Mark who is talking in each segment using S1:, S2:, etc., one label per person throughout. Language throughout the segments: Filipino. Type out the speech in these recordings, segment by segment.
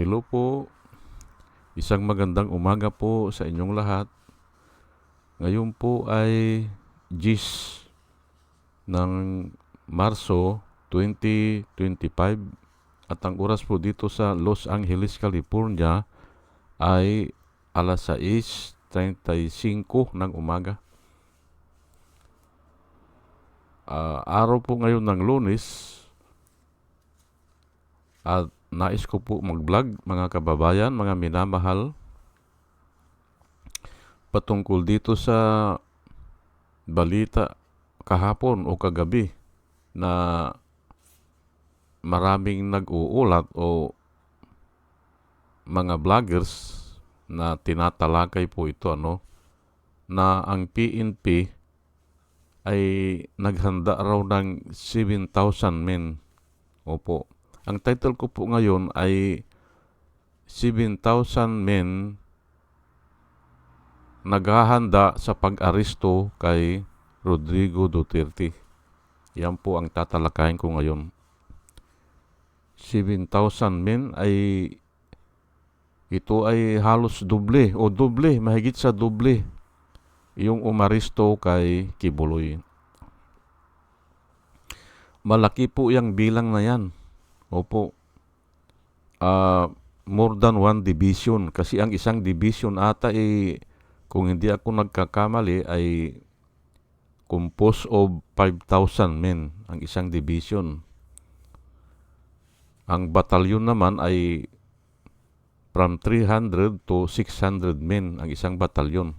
S1: Hello po. Isang magandang umaga po sa inyong lahat. Ngayon po ay 10 ng Marso 2025 at ang oras po dito sa Los Angeles, California ay alas 6.35 ng umaga. Ah, araw po ngayon ng lunes at nais ko po mag-vlog mga kababayan, mga minamahal patungkol dito sa balita kahapon o kagabi na maraming nag-uulat o mga vloggers na tinatalakay po ito ano na ang PNP ay naghanda raw ng 7,000 men. Opo. Ang title ko po ngayon ay 7,000 men naghahanda sa pag-aresto kay Rodrigo Duterte. Yan po ang tatalakayin ko ngayon. 7,000 men ay ito ay halos doble o doble, mahigit sa doble yung umaresto kay Kibuloy. Malaki po yung bilang na yan. Opo. Ah, more than one division kasi ang isang division ata ay kung hindi ako nagkakamali ay composed of 5,000 men ang isang division. Ang batalyon naman ay from 300 to 600 men ang isang batalyon.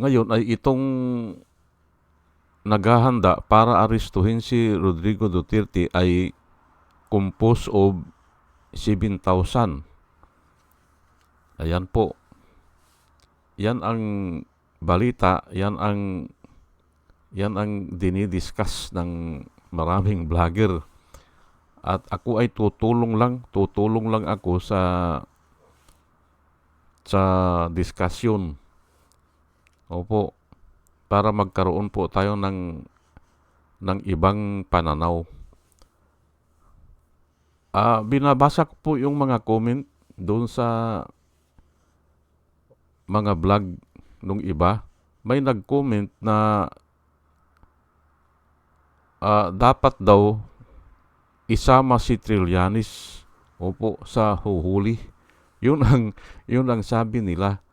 S1: Ngayon ay itong naghahanda para arestuhin si Rodrigo Duterte ay composed of 7,000. Ayan po. Yan ang balita, yan ang yan ang dinidiscuss ng maraming vlogger. At ako ay tutulong lang, tutulong lang ako sa sa discussion. Opo. Para magkaroon po tayo ng ng ibang pananaw. Ah, binabasa ko po yung mga comment doon sa mga vlog nung iba. May nag-comment na ah, dapat daw isama si Trillanes opo sa huhuli. Yun ang yun ang sabi nila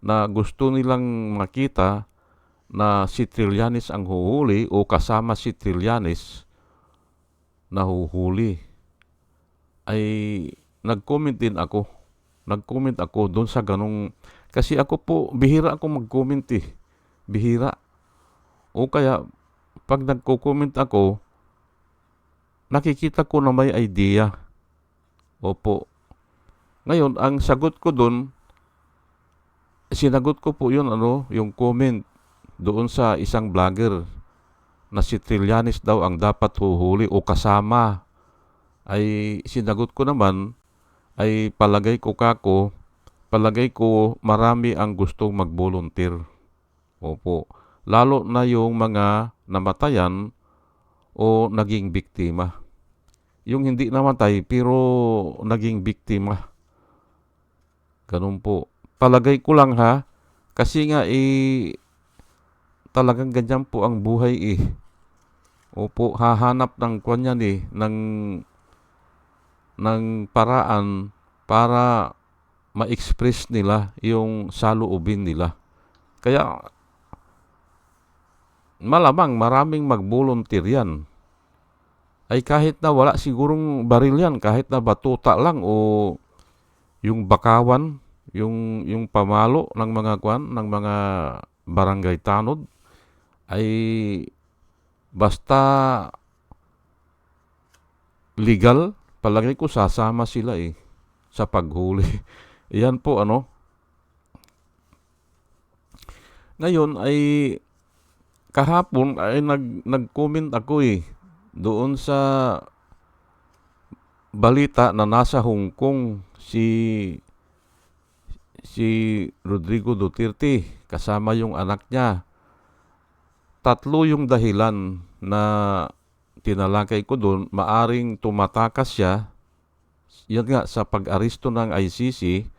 S1: na gusto nilang makita na si Trillanes ang huhuli o kasama si Trillanes na huhuli. Ay nag-comment din ako. Nag-comment ako doon sa ganong kasi ako po bihira ako mag-comment eh. Bihira. O kaya pag nagko-comment ako nakikita ko na may idea. Opo. Ngayon, ang sagot ko doon, sinagot ko po yun, ano, yung comment doon sa isang vlogger na si Trillanes daw ang dapat huhuli o kasama. Ay sinagot ko naman, ay palagay ko kako, palagay ko marami ang gustong mag-volunteer. Opo. Lalo na yung mga namatayan o naging biktima. Yung hindi namatay pero naging biktima. Ganun po. Palagay ko lang ha, kasi nga eh, talagang ganyan po ang buhay eh. Opo, hahanap ng kanya eh, ng, ng paraan para ma-express nila yung saloobin nila. Kaya malamang maraming mag-volunteer yan. Ay kahit na wala sigurong baril yan, kahit na batuta lang o yung bakawan, yung yung pamalo ng mga kwan, ng mga barangay tanod ay basta legal, palagay ko sasama sila eh sa paghuli. Iyan po ano. Ngayon ay kahapon ay nag nag-comment ako eh doon sa balita na nasa Hong Kong si si Rodrigo Duterte kasama yung anak niya. Tatlo yung dahilan na tinalakay ko doon, maaring tumatakas siya yan nga sa pag-aresto ng ICC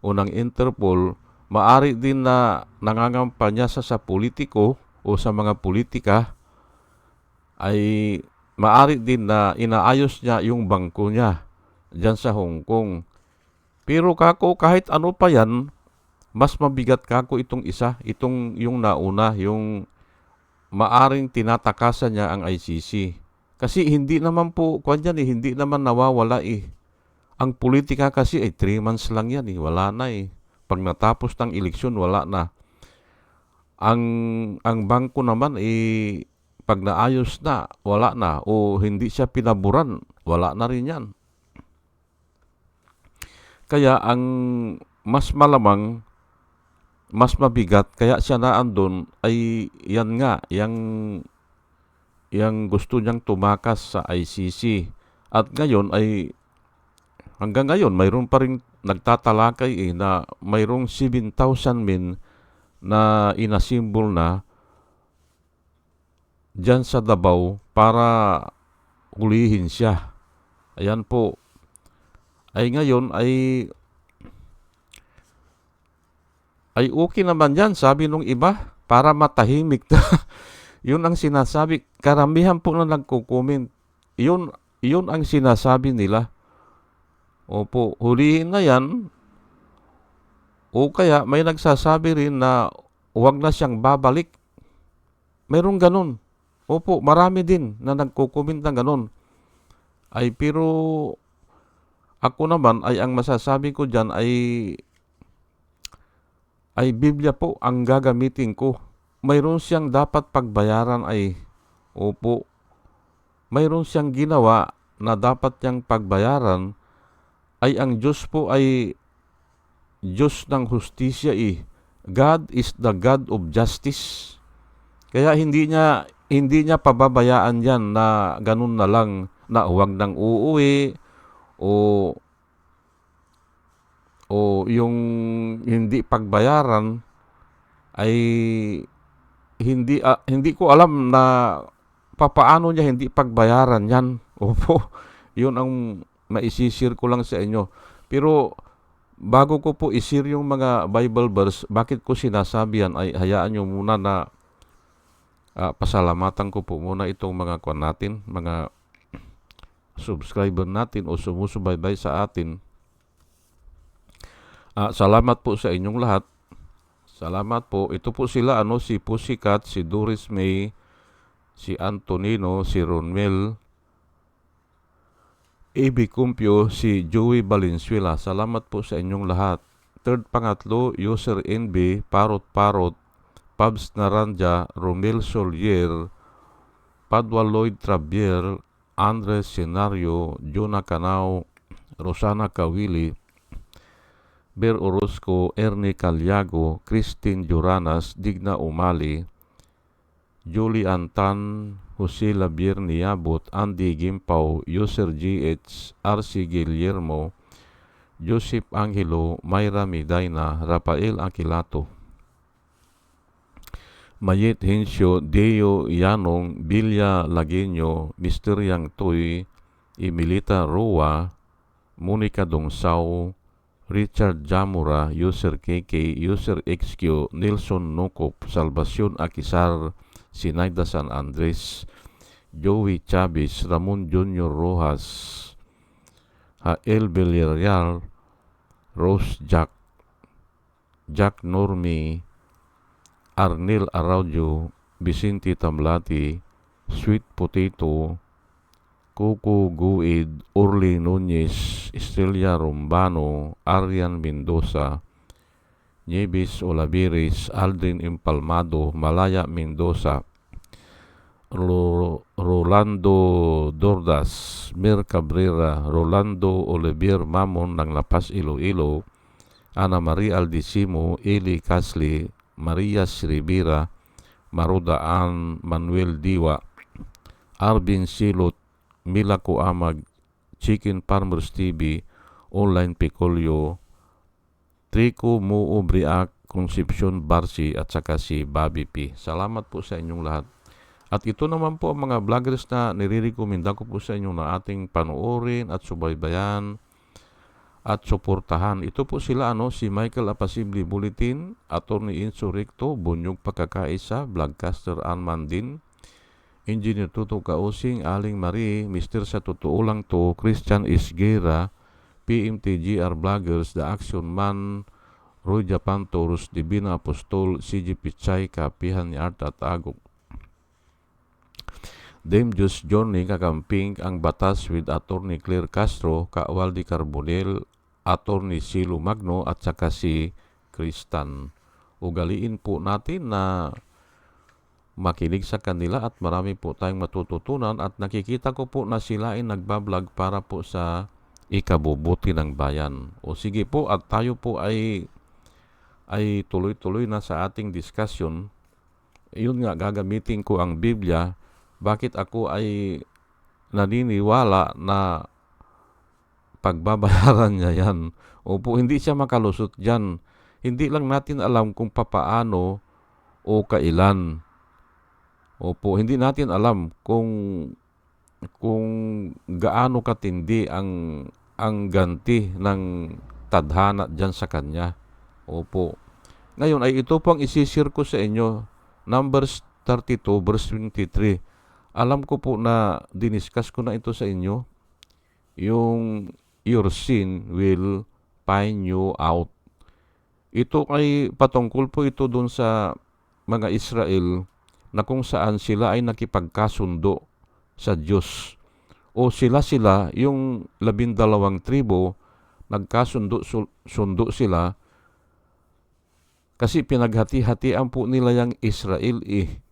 S1: o ng Interpol, maari din na nangangampanya sa sa politiko o sa mga politika ay maari din na inaayos niya yung bangko niya dyan sa Hong Kong. Pero kako kahit ano pa yan, mas mabigat kako itong isa, itong yung nauna, yung maaring tinatakasan niya ang ICC. Kasi hindi naman po, kwan yan eh, hindi naman nawawala eh. Ang politika kasi ay 3 months lang yan eh, wala na eh. Pag natapos ng eleksyon, wala na. Ang, ang bangko naman eh, pag naayos na, wala na. O hindi siya pinaburan, wala na rin yan. Kaya ang mas malamang, mas mabigat, kaya siya naandun ay yan nga, yung, yung gusto niyang tumakas sa ICC. At ngayon ay, hanggang ngayon, mayroon pa rin nagtatalakay eh, na mayroong 7,000 men na inasimbol na dyan sa Davao para hulihin siya. Ayan po. Ay ngayon ay ay okay naman yan, sabi nung iba, para matahimik. yun ang sinasabi. Karamihan po na nagko-comment. Yun, yun ang sinasabi nila. Opo, hulihin na yan. O kaya may nagsasabi rin na huwag na siyang babalik. Mayroong ganun. Opo, marami din na nagko-comment ng ganun. Ay pero ako naman ay ang masasabi ko diyan ay ay Biblia po ang gagamitin ko. Mayroon siyang dapat pagbayaran ay opo. Mayroon siyang ginawa na dapat niyang pagbayaran ay ang Diyos po ay Diyos ng hustisya eh. God is the God of justice. Kaya hindi niya hindi niya pababayaan yan na ganun na lang na huwag nang uuwi o o yung hindi pagbayaran ay hindi uh, hindi ko alam na papaano niya hindi pagbayaran yan. Opo, yun ang maisisir ko lang sa inyo. Pero bago ko po isir yung mga Bible verse, bakit ko sinasabi yan ay hayaan nyo muna na uh, pasalamatan ko po muna itong mga kwan natin, mga subscriber natin o sumusubaybay sa atin. Uh, salamat po sa inyong lahat. Salamat po. Ito po sila ano si Pussycat, si Doris May, si Antonino, si Ronmel, AB Cumpio, si Joey Valenzuela. Salamat po sa inyong lahat. Third pangatlo, user NB, Parot Parot, Pabs Naranja, Romel Solier, Padua Lloyd Trabier, Andres Senario, Jonah Canao, Rosana Kawili, Ber Orozco, Ernie Calyago, Christine Juranas, Digna Umali, Julie Antan, Jose Labier Niabot, Andy Gimpaw, User GH, RC Guillermo, Joseph Angelo, Mayra Medina, Rafael Aquilato. Mayet Hensyo, Deo Yanong, Bilya Lagenyo, Mr. Yang Toy, Emilita Roa, Monica Dongsaw, Richard Jamura, User KK, User XQ, Nelson Nokop, Salvacion Akisar, Sinaida San Andres, Joey Chavez, Ramon Junior Rojas, Hael Villarreal, Rose Jack, Jack Normi, Arnel Araujo, Vicente Tamlati, Sweet Potato, Coco Guid, Orly Nunez, Estrella Rombano, Arian Mendoza, Nieves Olaviris, Aldrin Impalmado, Malaya Mendoza, Ro Rolando Dordas, Mir Cabrera, Rolando Olivier Mamon ng Lapas Iloilo, Ana Maria Aldisimo, Eli Casli, Maria Rivera, Marudaan Manuel Diwa, Arvin Silot, Mila Kuamag, Chicken Farmers TV, Online Picolio, Trico Muubriak, Concepcion Barsi at saka si Bobby P. Salamat po sa inyong lahat. At ito naman po ang mga vloggers na nire-recommenda ko po sa inyo na ating panoorin at subaybayan at suportahan. Ito po sila ano si Michael Apasibli Bulletin, Attorney Inso Recto, Bunyog Pagkakaisa, Vlogcaster Anman Engineer Tuto Kausing, Aling Marie, Mr. Sa Totoo Lang To, Christian Isgera, PMTGR Vloggers, The Action Man, Roy Japan Taurus, Divina Apostol, CG Pichay, Kapihan ni Art at Agok. Dame Just Johnny kakamping ang batas with Attorney Claire Castro, Kawaldi Carbonel, Attorney Silo Magno at saka si Kristan. Ugaliin po natin na makinig sa kanila at marami po tayong matututunan at nakikita ko po na sila ay nagbablog para po sa ikabubuti ng bayan. O sige po at tayo po ay ay tuloy-tuloy na sa ating discussion. Yun nga gagamitin ko ang Biblia bakit ako ay naniniwala na pagbabayaran niya yan. Opo, hindi siya makalusot dyan. Hindi lang natin alam kung papaano o kailan. Opo, hindi natin alam kung kung gaano katindi ang ang ganti ng tadhana diyan sa kanya. Opo. Ngayon ay ito po ang isisir ko sa inyo. Numbers 32 verse 23 alam ko po na diniscuss ko na ito sa inyo, yung your sin will find you out. Ito ay patungkol po ito doon sa mga Israel na kung saan sila ay nakipagkasundo sa Diyos. O sila-sila, yung labindalawang tribo, nagkasundo sundo sila kasi pinaghati-hatian po nila yung Israel eh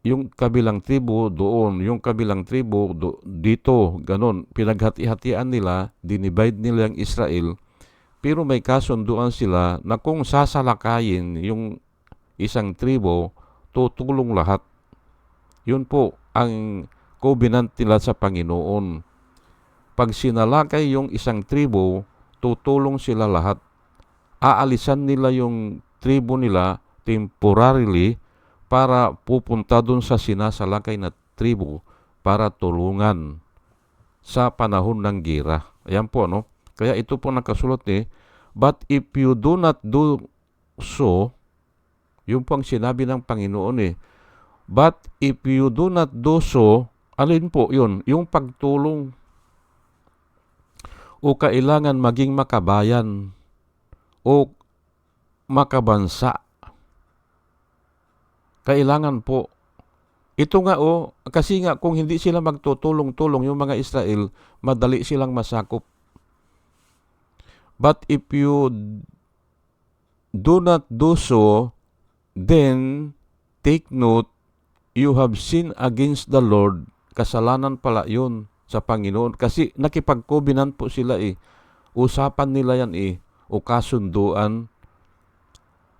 S1: yung kabilang tribo doon, yung kabilang tribo do, dito, ganun. Pinaghati-hatian nila, dinivide nila ang Israel, pero may kasunduan sila na kung sasalakayin yung isang tribo, tutulong lahat. Yun po ang covenant nila sa Panginoon. Pag sinalakay yung isang tribo, tutulong sila lahat. Aalisan nila yung tribo nila temporarily para pupunta doon sa sinasalakay na tribo para tulungan sa panahon ng gira. Ayan po, no? Kaya ito po nakasulat ni, But if you do not do so, yun po ang sinabi ng Panginoon eh. But if you do not do so, alin po yun? Yung pagtulong o kailangan maging makabayan o makabansa kailangan po. Ito nga o, oh, kasi nga kung hindi sila magtutulong-tulong yung mga Israel, madali silang masakop. But if you do not do so, then take note, you have sinned against the Lord. Kasalanan pala yun sa Panginoon. Kasi nakipag-covenant po sila eh. Usapan nila yan eh. O kasunduan.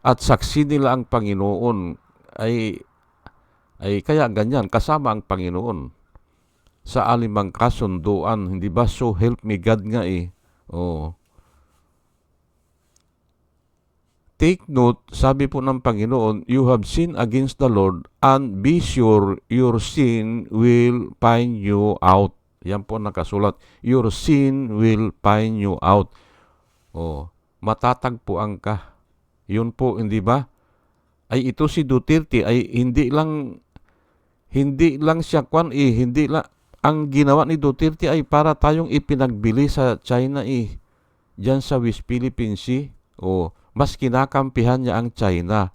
S1: At saksi nila ang Panginoon ay ay kaya ganyan kasama ang Panginoon sa alimang kasunduan hindi ba so help me God nga eh oh Take note, sabi po ng Panginoon, you have sinned against the Lord and be sure your sin will find you out. Yan po nakasulat. Your sin will find you out. Oh, matatagpuan ka. Yun po, hindi ba? ay ito si Duterte ay hindi lang hindi lang siya kwan eh, hindi lang ang ginawa ni Duterte ay para tayong ipinagbili sa China eh. Diyan sa West Philippine Sea. O mas kinakampihan niya ang China.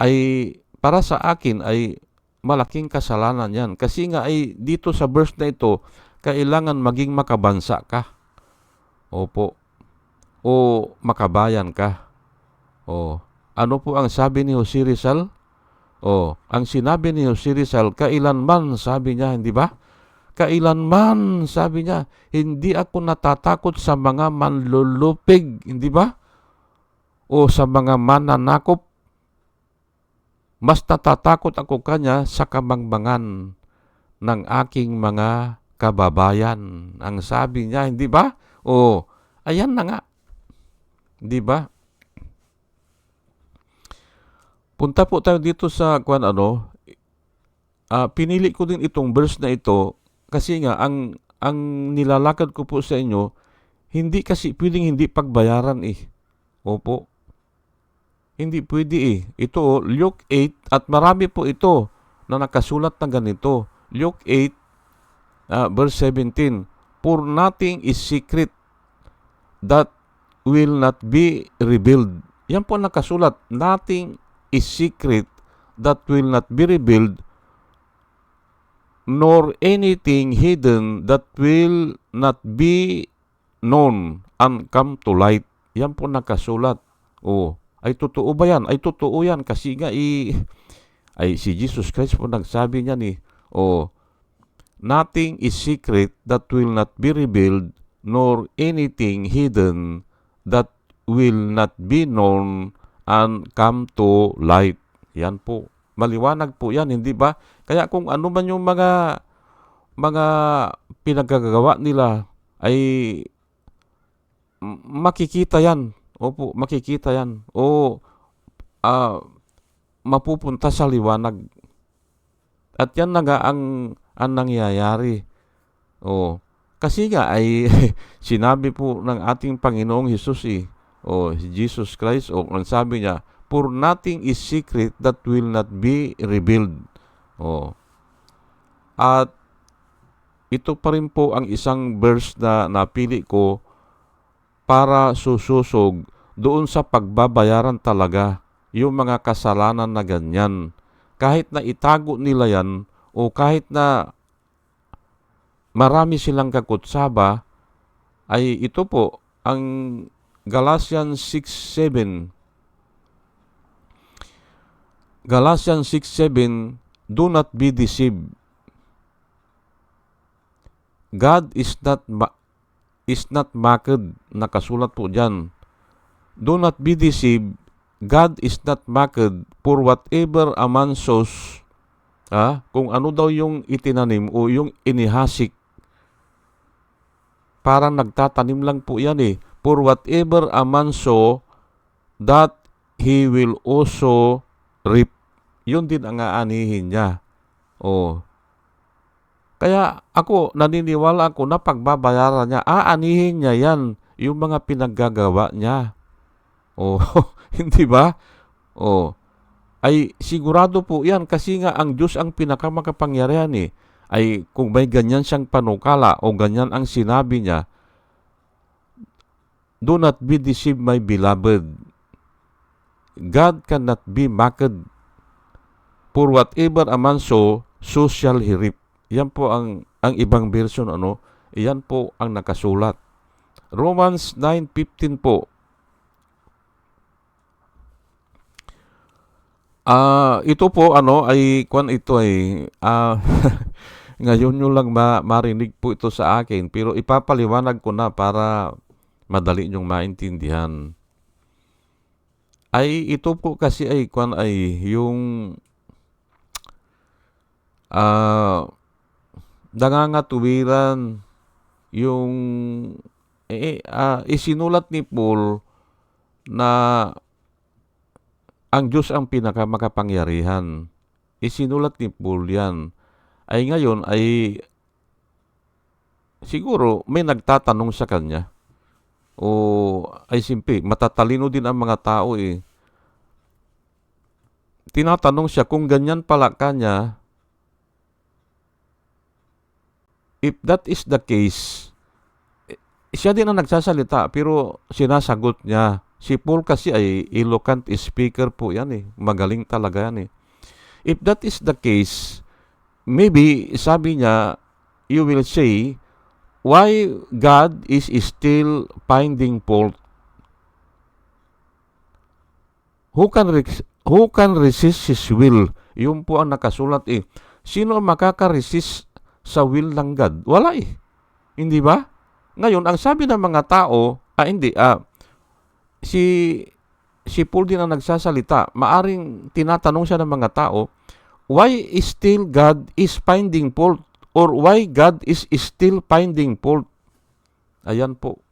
S1: Ay para sa akin ay malaking kasalanan yan. Kasi nga ay dito sa verse na ito, kailangan maging makabansa ka. Opo. O makabayan ka. O ano po ang sabi ni Jose Rizal? Oh, ang sinabi ni Jose Rizal, kailanman, sabi niya, hindi ba? Kailanman, sabi niya, hindi ako natatakot sa mga manlulupig, hindi ba? O sa mga mananakop. Mas natatakot ako kanya sa kamangmangan ng aking mga kababayan. Ang sabi niya, hindi ba? O, ayan na nga. Hindi ba? Punta po tayo dito sa kwan ano, ah, pinili ko din itong verse na ito kasi nga ang ang nilalakad ko po sa inyo hindi kasi pwedeng hindi pagbayaran eh. Opo. Hindi pwede eh. Ito oh, Luke 8 at marami po ito na nakasulat na ganito. Luke 8 ah, verse 17. For nothing is secret that will not be revealed. Yan po nakasulat. Nothing is secret that will not be revealed nor anything hidden that will not be known and come to light. Yan po nakasulat. Oh, ay totoo ba yan? Ay totoo yan kasi nga i ay si Jesus Christ po nagsabi niya ni oh nothing is secret that will not be revealed nor anything hidden that will not be known and come to light. Yan po. Maliwanag po yan, hindi ba? Kaya kung ano man yung mga mga pinagkagawa nila ay makikita yan. Opo, makikita yan. O ah, mapupunta sa liwanag. At yan na nga ang, ang nangyayari. O, kasi nga ay sinabi po ng ating Panginoong Hesus eh, o Jesus Christ, o ang sabi niya, For nothing is secret that will not be revealed. O. At ito pa rin po ang isang verse na napili ko para sususog doon sa pagbabayaran talaga yung mga kasalanan na ganyan. Kahit na itago nila yan o kahit na marami silang kakutsaba, ay ito po ang Galatians 6.7 Galatians 6.7 Do not be deceived. God is not is not mocked. Nakasulat po dyan. Do not be deceived. God is not mocked for whatever a man sows. Ha? Kung ano daw yung itinanim o yung inihasik. Parang nagtatanim lang po yan eh. For whatever a man sow, that he will also reap. Yun din ang aanihin niya. Oh. Kaya ako, naniniwala ako na pagbabayaran niya, aanihin niya yan, yung mga pinaggagawa niya. Oh, hindi ba? Oh. Ay sigurado po yan kasi nga ang Diyos ang pinakamakapangyarihan eh. Ay kung may ganyan siyang panukala o ganyan ang sinabi niya, Do not be deceived, my beloved. God cannot be mocked. For whatever a man sow, so shall he reap. Yan po ang, ang ibang version, ano? Yan po ang nakasulat. Romans 9.15 po. Ah, ito po ano ay kwan ito ay ah ngayon nyo lang ma- marinig po ito sa akin pero ipapaliwanag ko na para madali nyong maintindihan. Ay ito po kasi ay kwan ay yung ah nangangatuwiran yung eh, ah, isinulat ni Paul na ang Diyos ang pinakamakapangyarihan. Isinulat ni Paul yan. Ay ngayon ay siguro may nagtatanong sa kanya. O ay simple, matatalino din ang mga tao eh. Tinatanong siya kung ganyan pala kanya, if that is the case, eh, siya din ang nagsasalita pero sinasagot niya. Si Paul kasi ay eloquent speaker po yan eh. Magaling talaga yan eh. If that is the case, maybe sabi niya, you will say, why God is still finding fault? Who can, who can resist His will? Yun po ang nakasulat eh. Sino makaka-resist sa will ng God? Wala eh. Hindi ba? Ngayon, ang sabi ng mga tao, ah hindi, ah, si si Paul din ang nagsasalita, maaring tinatanong siya ng mga tao, why is still God is finding fault or why God is still finding fault? Ayan po.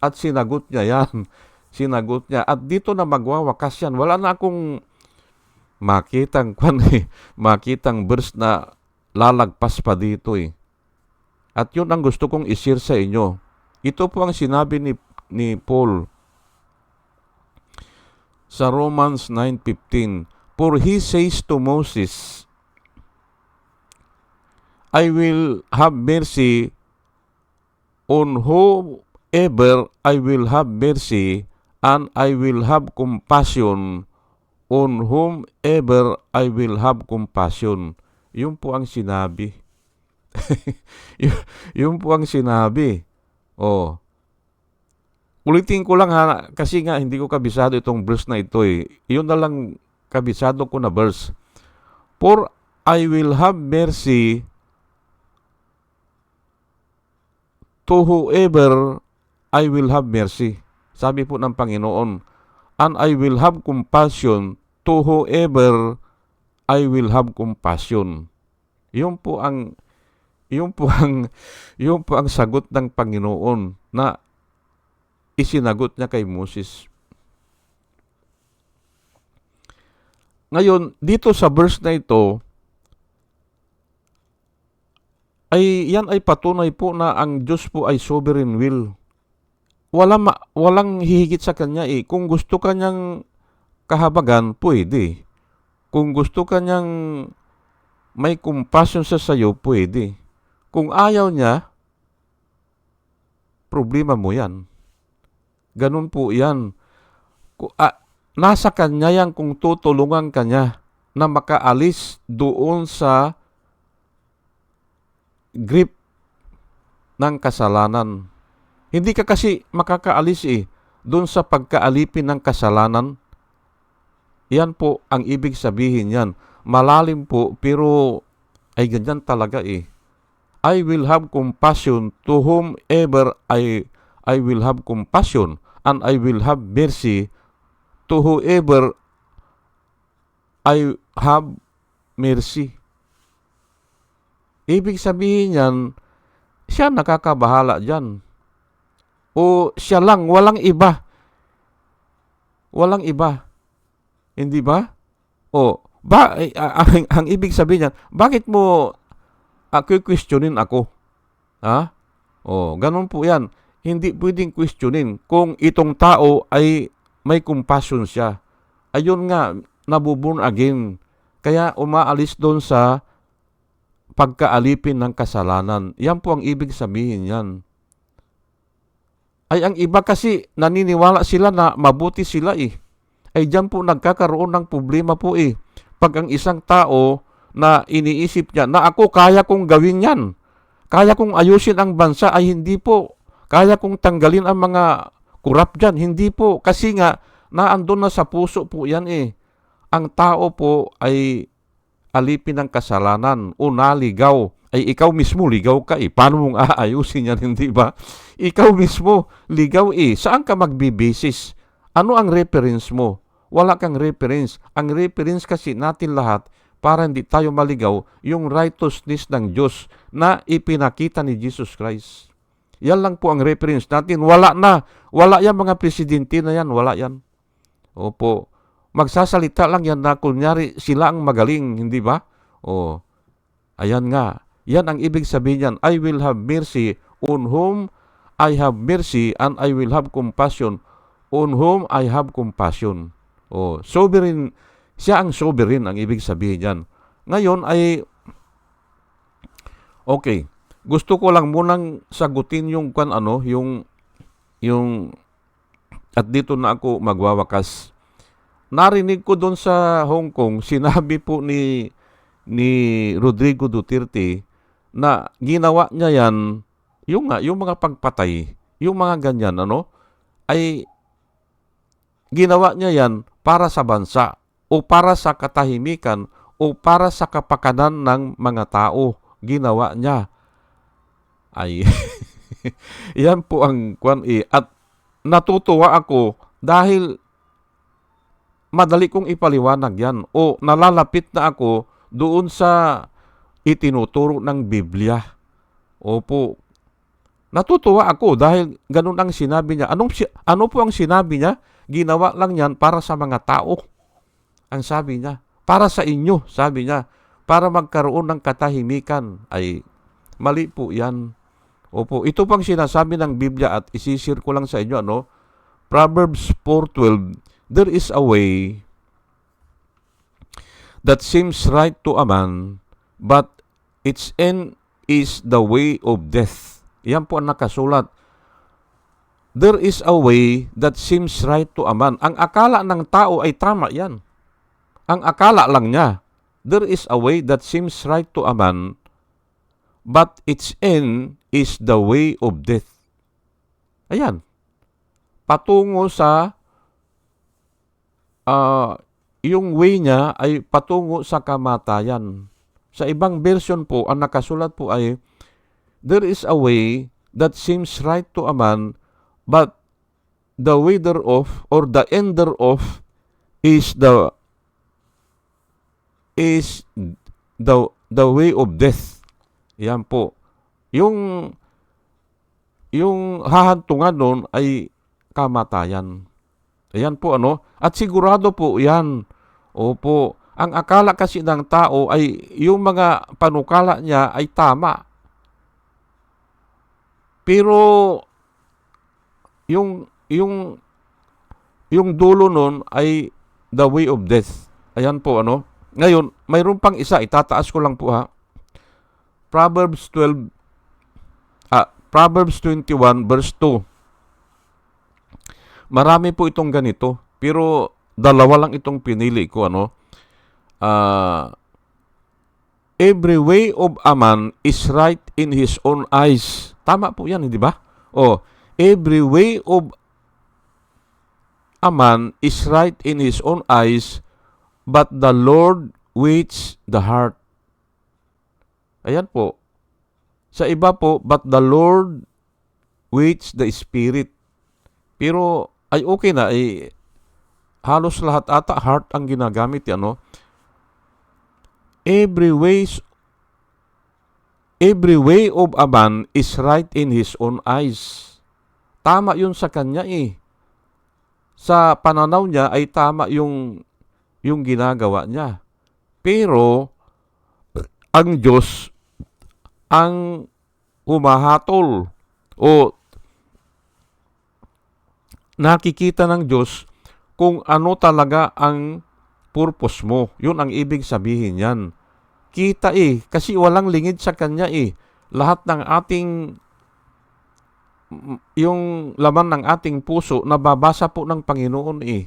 S1: At sinagot niya yan. Sinagot niya. At dito na magwawakas yan. Wala na akong makitang eh, makitang verse na lalagpas pa dito eh. At yun ang gusto kong isir sa inyo. Ito po ang sinabi ni, ni Paul sa Romans 9.15. For he says to Moses, I will have mercy on whoever I will have mercy, and I will have compassion on whomever I will have compassion. Yun po ang sinabi. Yun po ang sinabi. Oh. Ulitin ko lang ha, kasi nga hindi ko kabisado itong verse na ito eh. Yun na lang kabisado ko na verse. For I will have mercy to whoever I will have mercy. Sabi po ng Panginoon, and I will have compassion to whoever I will have compassion. Yun po ang yun po ang yun po ang sagot ng Panginoon na isinagot niya kay Moses. Ngayon, dito sa verse na ito, ay yan ay patunay po na ang Diyos po ay sovereign will. Wala walang hihigit sa kanya eh. Kung gusto kanyang kahabagan, pwede. Kung gusto kanyang may compassion sa sayo, pwede. Kung ayaw niya, problema mo yan. Ganun po yan. Ah, nasa kanya yan kung tutulungan kanya na makaalis doon sa grip ng kasalanan. Hindi ka kasi makakaalis eh doon sa pagkaalipin ng kasalanan. Yan po ang ibig sabihin yan. Malalim po pero ay ganyan talaga eh. I will have compassion to whomever I I will have compassion and I will have mercy to whoever I have mercy. Ibig sabihin yan, siya nakakabahala dyan. O siya lang, walang iba. Walang iba. Hindi ba? O, ba, eh, ang, ang ibig sabihin yan, bakit mo ako questionin ako? Ha? O, ganun po yan. Hindi pwedeng questionin kung itong tao ay may compassion siya. Ayun nga, nabuborn again. Kaya umaalis doon sa pagkaalipin ng kasalanan. Yan po ang ibig sabihin yan. Ay ang iba kasi naniniwala sila na mabuti sila eh. Ay dyan po nagkakaroon ng problema po eh. Pag ang isang tao na iniisip niya na ako kaya kong gawin yan. Kaya kong ayusin ang bansa ay hindi po. Kaya kong tanggalin ang mga kurap dyan. Hindi po. Kasi nga naandun na sa puso po yan eh. Ang tao po ay alipin ng kasalanan o naligaw, ay ikaw mismo ligaw ka eh. Paano mong aayusin yan, hindi ba? Ikaw mismo ligaw eh. Saan ka magbibisis? Ano ang reference mo? Wala kang reference. Ang reference kasi natin lahat para hindi tayo maligaw yung righteousness ng Diyos na ipinakita ni Jesus Christ. Yan lang po ang reference natin. Wala na. Wala yan mga presidente na yan. Wala yan. Opo magsasalita lang yan na kunyari sila ang magaling, hindi ba? O, ayan nga. Yan ang ibig sabihin yan. I will have mercy on whom I have mercy and I will have compassion on whom I have compassion. O, sovereign, siya ang sovereign ang ibig sabihin yan. Ngayon ay, okay, gusto ko lang munang sagutin yung kan ano, yung, yung, at dito na ako magwawakas narinig ko doon sa Hong Kong, sinabi po ni ni Rodrigo Duterte na ginawa niya yan yung nga yung mga pagpatay, yung mga ganyan ano ay ginawa niya yan para sa bansa o para sa katahimikan o para sa kapakanan ng mga tao ginawa niya ay yan po ang kwan eh. at natutuwa ako dahil madali kong ipaliwanag yan. O nalalapit na ako doon sa itinuturo ng Biblia. Opo. Natutuwa ako dahil ganun ang sinabi niya. Anong, ano po ang sinabi niya? Ginawa lang yan para sa mga tao. Ang sabi niya, para sa inyo, sabi niya, para magkaroon ng katahimikan. Ay, mali po yan. Opo, ito pang sinasabi ng Biblia at isisir ko lang sa inyo, ano? Proverbs 4.12, There is a way that seems right to a man, but its end is the way of death. Yan po ang nakasulat. There is a way that seems right to a man. Ang akala ng tao ay tama yan. Ang akala lang niya. There is a way that seems right to a man, but its end is the way of death. Ayan. Patungo sa ah, yung way niya ay patungo sa kamatayan. Sa ibang version po, ang nakasulat po ay, There is a way that seems right to a man, but the way thereof, or the end thereof, is the is the the way of death. Yan po. Yung yung hahantungan nun ay kamatayan. Ayan po ano. At sigurado po yan. Opo. Ang akala kasi ng tao ay yung mga panukala niya ay tama. Pero yung yung yung dulo nun ay the way of death. Ayan po ano. Ngayon, mayroon pang isa, itataas ko lang po ha. Proverbs 12 ah, Proverbs 21 verse 2. Marami po itong ganito, pero dalawa lang itong pinili ko ano. Ah, every way of a man is right in his own eyes. Tama po 'yan, hindi ba? Oh, every way of a man is right in his own eyes, but the Lord weighs the heart. Ayan po. Sa iba po, but the Lord weighs the spirit. Pero ay okay na, ay halos lahat ata heart ang ginagamit ano. Every ways every way of a man is right in his own eyes. Tama yun sa kanya eh. Sa pananaw niya ay tama yung yung ginagawa niya. Pero ang Diyos ang humahatol o nakikita ng Diyos kung ano talaga ang purpose mo. Yun ang ibig sabihin yan. Kita eh, kasi walang lingid sa Kanya eh. Lahat ng ating yung laman ng ating puso nababasa po ng Panginoon eh.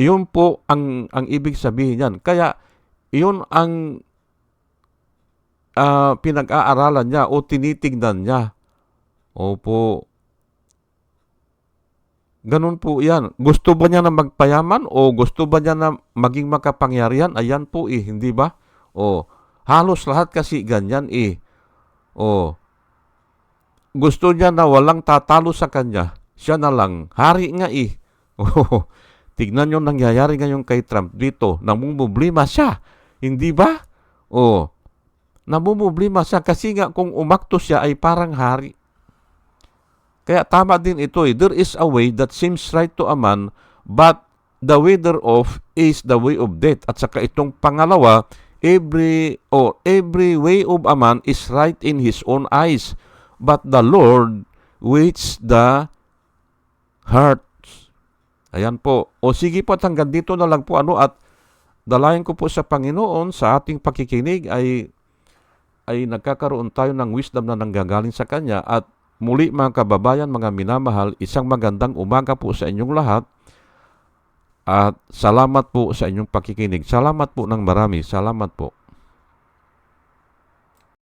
S1: Iyon po ang ang ibig sabihin niyan. Kaya iyon ang ah, pinag-aaralan niya o tinitingnan niya. Opo. Ganun po yan. Gusto ba niya na magpayaman o gusto ba niya na maging makapangyarihan? Ayan po eh, hindi ba? O, halos lahat kasi ganyan eh. O, gusto niya na walang tatalo sa kanya. Siya na lang. Hari nga eh. O, tignan yung nangyayari ngayon kay Trump dito. Namumblima siya. Hindi ba? O, namumblima siya kasi nga kung umakto siya ay parang hari. Kaya tama din ito eh. There is a way that seems right to a man, but the way thereof is the way of death. At saka itong pangalawa, every or every way of a man is right in his own eyes, but the Lord weighs the hearts. Ayan po. O sige po at hanggang dito na lang po ano at dalayan ko po sa Panginoon sa ating pakikinig ay ay nagkakaroon tayo ng wisdom na nanggagaling sa Kanya at Muli mga kababayan, mga minamahal, isang magandang umaga po sa inyong lahat at salamat po sa inyong pakikinig. Salamat po ng marami. Salamat po.